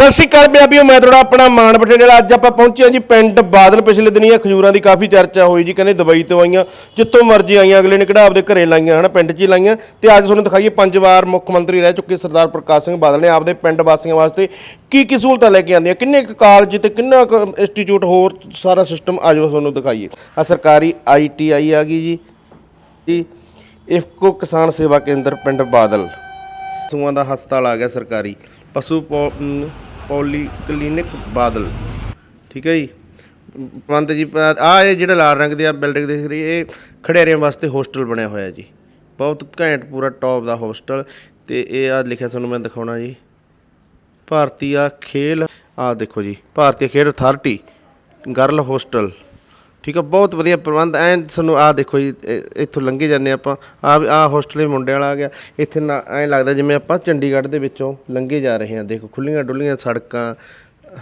ਸਤਿ ਸ਼੍ਰੀ ਅਕਾਲ ਪੰਜਾਬੀਓ, ਮੈਂ ਤੁਹਾਡਾ ਆਪਣਾ ਮਾਨ ਬਠਿੰਡੇ ਵਾਲਾ। ਅੱਜ ਆਪਾਂ ਪਹੁੰਚੇ ਹਾਂ ਜੀ ਪਿੰਡ ਬਾਦਲ। ਪਿਛਲੇ ਦਿਨੀਆਂ ਖਜੂਰਾਂ ਦੀ ਕਾਫੀ ਚਰਚਾ ਹੋਈ ਜੀ, ਕਹਿੰਦੇ ਦੁਬਈ ਤੋਂ ਆਈਆਂ, ਜਿੱਥੋਂ ਮਰਜ਼ੀ ਆਈਆਂ, ਅਗਲੇ ਨੇ ਕਿਹੜਾ ਆਪਦੇ ਘਰੇ ਲਾਈਆਂ, ਹਨ, ਪਿੰਡ 'ਚ ਹੀ ਲਾਈਆਂ। ਤੇ ਅੱਜ ਤੁਹਾਨੂੰ ਦਿਖਾਈਏ ਪੰਜ ਵਾਰ ਮੁੱਖ ਮੰਤਰੀ ਰਹਿ ਚੁੱਕੇ ਸਰਦਾਰ ਪ੍ਰਕਾਸ਼ ਸਿੰਘ ਬਾਦਲ ਨੇ ਆਪਦੇ ਪਿੰਡ ਵਾਸੀਆਂ ਵਾਸਤੇ ਕੀ ਕੀ ਸਹੂਲਤਾਂ ਲੈ ਕੇ ਆਂਦੀਆਂ ਕਿੰਨੇ ਕੁ ਕਾਲਜ ਤੇ ਕਿੰਨਾ ਕੁ ਇੰਸਟੀਚਿਊਟ ਹੋਰ ਸਾਰਾ ਸਿਸਟਮ ਆਜੋ ਤੁਹਾਨੂੰ ਦਿਖਾਈਏ। ਆ ਸਰਕਾਰੀ ਆਈਟੀਆਈ ਆ ਗਈ ਜੀ। ਜੀ, ਇਫਕੋ ਕਿਸਾਨ ਸੇਵਾ ਕੇਂਦਰ, ਪਿੰਡ ਬਾਦਲ। ਪਸ਼ੂਆਂ ਦਾ ਹਸਪਤਾਲ ਆ ਗਿਆ ਸਰਕਾਰੀ। ਪਸ਼ੂ ਪੋ- ਪੋਲੀ ਕਲੀਨਿਕ ਬਾਦਲ। ਠੀਕ ਹੈ ਜੀ। ਪੰਤ ਜੀ ਆ ਇਹ ਜਿਹੜਾ ਲਾਲ ਰੰਗ ਦੀ ਆ ਬਿਲਡਿੰਗ ਦਿਖ ਰਹੀ ਇਹ ਖੜੇਰਿਆਂ ਵਾਸਤੇ ਹੋਸਟਲ ਬਣਿਆ ਹੋਇਆ ਜੀ। ਬਹੁਤ ਘੈਂਟ ਪੂਰਾ ਟੌਪ ਦਾ ਹੋਸਟਲ ਤੇ ਇਹ ਆ ਲਿਖਿਆ ਤੁਹਾਨੂੰ ਮੈਂ ਦਿਖਾਉਣਾ ਜੀ। ਭਾਰਤੀਆ ਖੇਲ ਆ ਦੇਖੋ ਜੀ ਭਾਰਤੀ ਖੇਡ ਅਥਾਰਟੀ, ਗਰਲ ਹੋਸਟਲ। ਠੀਕ ਆ, ਬਹੁਤ ਵਧੀਆ ਪ੍ਰਬੰਧ, ਐ ਤੁਹਾਨੂੰ ਆਹ ਦੇਖੋ ਜੀ ਇੱਥੋਂ ਲੰਘੇ ਜਾਂਦੇ ਆਪਾਂ ਆ ਆ ਹੋਸਟਲ ਵੀ ਮੁੰਡੇ ਵਾਲਾ ਆ ਗਿਆ, ਇੱਥੇ ਨਾ ਐ ਲੱਗਦਾ ਜਿਵੇਂ ਆਪਾਂ ਚੰਡੀਗੜ੍ਹ ਦੇ ਵਿੱਚੋਂ ਲੰਘੇ ਜਾ ਰਹੇ ਹਾਂ, ਦੇਖੋ ਖੁੱਲੀਆਂ ਡੁੱਲੀਆਂ ਸੜਕਾਂ,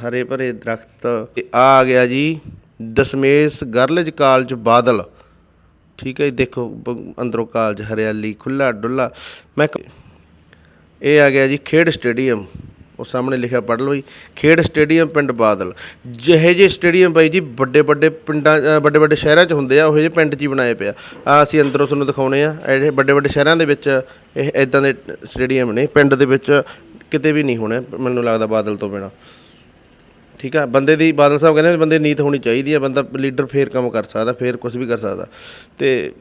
ਹਰੇ ਭਰੇ ਦਰਖਤ, ਤੇ ਆ ਆ ਗਿਆ ਜੀ, ਦਸਮੇਸ਼ ਗਰਲਜ ਕਾਲਜ ਬਾਦਲ, ਠੀਕ ਹੈ ਜੀ, ਦੇਖੋ ਬ- ਅੰਦਰੋਂ ਕਾਲਜ ਹਰਿਆਲੀ ਖੁੱਲਾ ਡੁੱਲਾ ਮੈਂ ਇਹ ਆ ਗਿਆ ਜੀ ਖੇਡ ਸਟੇਡੀਅਮ ਉਹ ਸਾਹਮਣੇ ਲਿਖਿਆ ਪੜ੍ਹ ਲਓ ਜੀ, ਖੇਡ ਸਟੇਡੀਅਮ ਪਿੰਡ ਬਾਦਲ। ਜਿਹੇ ਜਿਹੇ ਸਟੇਡੀਅਮ ਬਾਈ ਜੀ, ਵੱਡੇ ਵੱਡੇ ਪਿੰਡਾਂ ਵੱਡੇ ਵੱਡੇ ਸ਼ਹਿਰਾਂ 'ਚ ਹੁੰਦੇ ਆ, ਉਹੋ ਜਿਹੇ ਪਿੰਡ 'ਚ ਹੀ ਬਣਾਏ ਪਿਆ ਆ। ਅਸੀਂ ਅੰਦਰੋਂ ਤੁਹਾਨੂੰ ਦਿਖਾਉਣੇ ਆ, ਇਹ ਵੱਡੇ ਵੱਡੇ ਸ਼ਹਿਰਾਂ ਦੇ ਵਿੱਚ, ਇਹ ਇਦਾਂ ਦੇ ਸਟੇਡੀਅਮ ਨੇ, ਪਿੰਡ ਦੇ ਵਿੱਚ ਕਿਤੇ ਵੀ ਨਹੀਂ ਹੋਣੇ, ਮੈਨੂੰ ਲੱਗਦਾ ਬਾਦਲ ਤੋਂ ਬਿਨਾ। ਠੀਕ ਆ, ਬੰਦੇ ਦੀ, ਬਾਦਲ ਸਾਹਿਬ ਕਹਿੰਦੇ ਬੰਦੇ ਦੀ ਨੀਤ ਹੋਣੀ ਚਾਹੀਦੀ ਆ, ਬੰਦਾ ਲੀਡਰ ਫੇਰ ਕੰਮ ਕਰ ਸਕਦਾ, ਫੇਰ ਕੁਝ ਵੀ ਕਰ ਸਕਦਾ। ਤੇ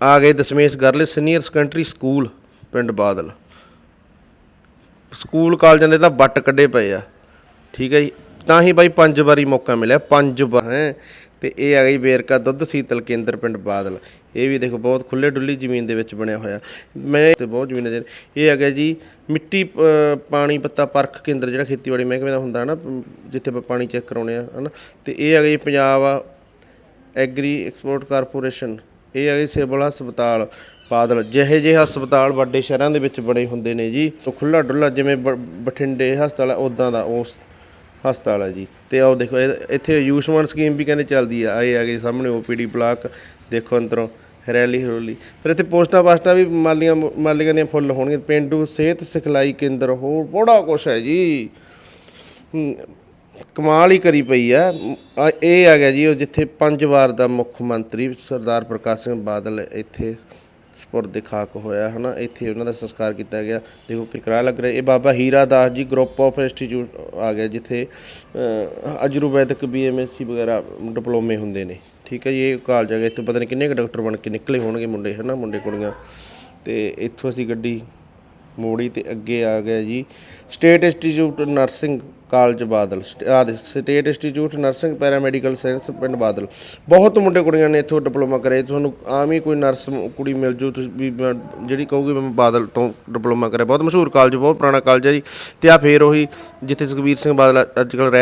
ਆ ਗਏ Dasmesh girl senior secondary school, ਪਿੰਡ ਬਾਦਲ। ਸਕੂਲ ਕਾਲਜਾਂ ਦੇ ਤਾਂ ਵੱਟ ਕੱਢੇ ਪਏ ਆ। ਠੀਕ ਹੈ ਜੀ। ਤਾਂ ਹੀ ਬਾਈ ਪੰਜ ਵਾਰੀ ਮੌਕਾ ਮਿਲਿਆ, ਪੰਜ ਵਾਰ। ਹੈ। ਤੇ ਇਹ ਆ ਗਈ ਵੇਰਕਾ ਦੁੱਧ ਸੀਤਲ ਕੇਂਦਰ ਪਿੰਡ ਬਾਦਲ। ਇਹ ਵੀ ਦੇਖੋ ਬਹੁਤ ਖੁੱਲੇ ਡੁੱਲੀ ਜ਼ਮੀਨ ਦੇ ਵਿੱਚ ਬਣਿਆ ਹੋਇਆ। ਮੈਂ ਤੇ ਬਹੁਤ ਜ਼ਮੀਨ ਹੈ ਇਹ ਆ ਗਿਆ ਜੀ ਮਿੱਟੀ ਪਾਣੀ ਪੱਤਾ ਪਰਖ ਕੇਂਦਰ ਜਿਹੜਾ ਖੇਤੀਬਾੜੀ ਮਹਿਕਮੇ ਦਾ ਹੁੰਦਾ ਨਾ, ਜਿੱਥੇ ਆਪਾਂ ਪਾਣੀ ਚੈੱਕ ਕਰਾਉਣੇ ਆ, ਹਨਾ। ਤੇ ਇਹ ਆ ਗਈ ਪੰਜਾਬ ਐਗਰੀ ਐਕਸਪੋਰਟ ਕਾਰਪੋਰੇਸ਼ਨ। ਇਹ ਆ ਸਿਵਲ ਹਸਪਤਾਲ ਬਾਦਲ। ਜਿਹੇ ਜਿਹੇ ਹਸਪਤਾਲ ਵੱਡੇ ਸ਼ਹਿਰਾਂ ਦੇ ਵਿੱਚ ਬੜੇ ਹੁੰਦੇ ਨੇ ਜੀ ਉਹ ਖੁੱਲਾ ਡੁੱਲਾ ਜਿਵੇਂ ਬ- ਬਠਿੰਡੇ ਹਸਪਤਾਲ ਉਦਾਂ ਦਾ ਉਸ ਹਸਪਤਾਲ ਹੈ ਜੀ। ਤੇ ਆਓ ਦੇਖੋ ਇਹ- ਇੱਥੇ ਆਯੁਸ਼ਮਾਨ ਸਕੀਮ ਵੀ ਕਹਿੰਦੇ ਚੱਲਦੀ ਆ ਆਏ ਆ ਗਏ ਸਾਹਮਣੇ ਓਪੀਡੀ ਬਲਾਕ ਦੇਖੋ ਅੰਦਰੋਂ ਹਰਿਆਲੀ ਹਰੋਲੀ। ਫਿਰ ਇੱਥੇ ਪੋਸਟਾਂ ਪਾਸਟਾਂ ਵੀ ਮਾਲੀਆਂ ਮਾਲੀਆਂ ਦੀਆਂ ਫੁੱਲ ਹੋਣਗੀਆਂ। ਪਿੰਡੂ ਸਿਹਤ ਸਿਖਲਾਈ ਕੇਂਦਰ ਹੋਰ ਬੜਾ ਕੁਛ ਹੈ ਜੀ। ਹਮ, ਕਮਾਲ ਹੀ ਕਰੀ ਪਈ ਆ। ਆ ਇਹ ਆ ਗਿਆ ਜੀ ਉਹ ਜਿੱਥੇ ਪੰਜ ਵਾਰ ਦਾ ਮੁੱਖ ਮੰਤਰੀ ਸਰਦਾਰ ਪ੍ਰਕਾਸ਼ ਸਿੰਘ ਬਾਦਲ ਇੱਥੇ ਸਪੁਰਦ ਖਾਕ ਹੋਇਆ ਹਨਾ? ਇੱਥੇ ਉਹਨਾਂ ਦਾ ਸੰਸਕਾਰ ਕੀਤਾ ਗਿਆ। ਦੇਖੋ ਕਿਕਰਾ ਲੱਗ ਰਿਹਾ। ਇਹ ਬਾਬਾ ਹੀਰਾ Das ji group of institute ਆ ਗਿਆ ਜਿੱਥੇ ਅ, ਅਜਰੂਵੈਦਿਕ ਬੀਐਮਐਸਸੀ ਵਗੈਰਾ ਡਿਪਲੋਮੇ ਹੁੰਦੇ ਨੇ। ਠੀਕ ਹੈ ਜੀ ਇਹ ਕਾਲਜ ਹੈਗਾ ਇੱਥੋਂ ਪਤਾ ਨਹੀਂ ਕਿੰਨੇ ਕੁ ਡਾਕਟਰ ਬਣ ਕੇ ਨਿਕਲੇ ਹੋਣਗੇ ਮੁੰਡੇ ਹਨਾ? ਮੁੰਡੇ ਕੁੜੀਆਂ। ਤੇ ਇੱਥੋਂ ਅਸੀਂ ਗੱਡੀ ਮੋੜੀ ਤੇ ਅੱਗੇ ਆ ਗਿਆ ਜੀ। State institute nursing college Badal. ਸਟ- ਆਹ state institute nursing paramedical science ਪਿੰਡ ਬਾਦਲ। ਬਹੁਤ ਮੁੰਡੇ ਕੁੜੀਆਂ ਨੇ ਇੱਥੋਂ ਡਿਪਲੋਮਾ ਕਰੇ। ਤੁਹਾਨੂੰ ਆਮ ਹੀ ਕੋਈ ਨਰਸ ਕੁੜੀ ਮਿਲ ਜੂ। ਤੁਸੀਂ ਵੀ ਮੈਂ- ਜਿਹੜੀ ਕਹੂਗੀ ਮੈਂ ਬਾਦਲ ਤੋਂ ਡਿਪਲੋਮਾ ਕਰਿਆ। ਬਹੁਤ ਮਸ਼ਹੂਰ ਕਾਲਜ ਬਹੁਤ ਪੁਰਾਣਾ ਕਾਲਜ ਹੈ ਜੀ। ਤੇ ਆ ਫੇਰ ਉਹੀ ਜਿੱਥੇ ਸੁਖਬੀਰ ਸਿੰਘ ਬਾਦਲ ਅੱਜ ਕੱਲ੍ਹ ਰਹਿ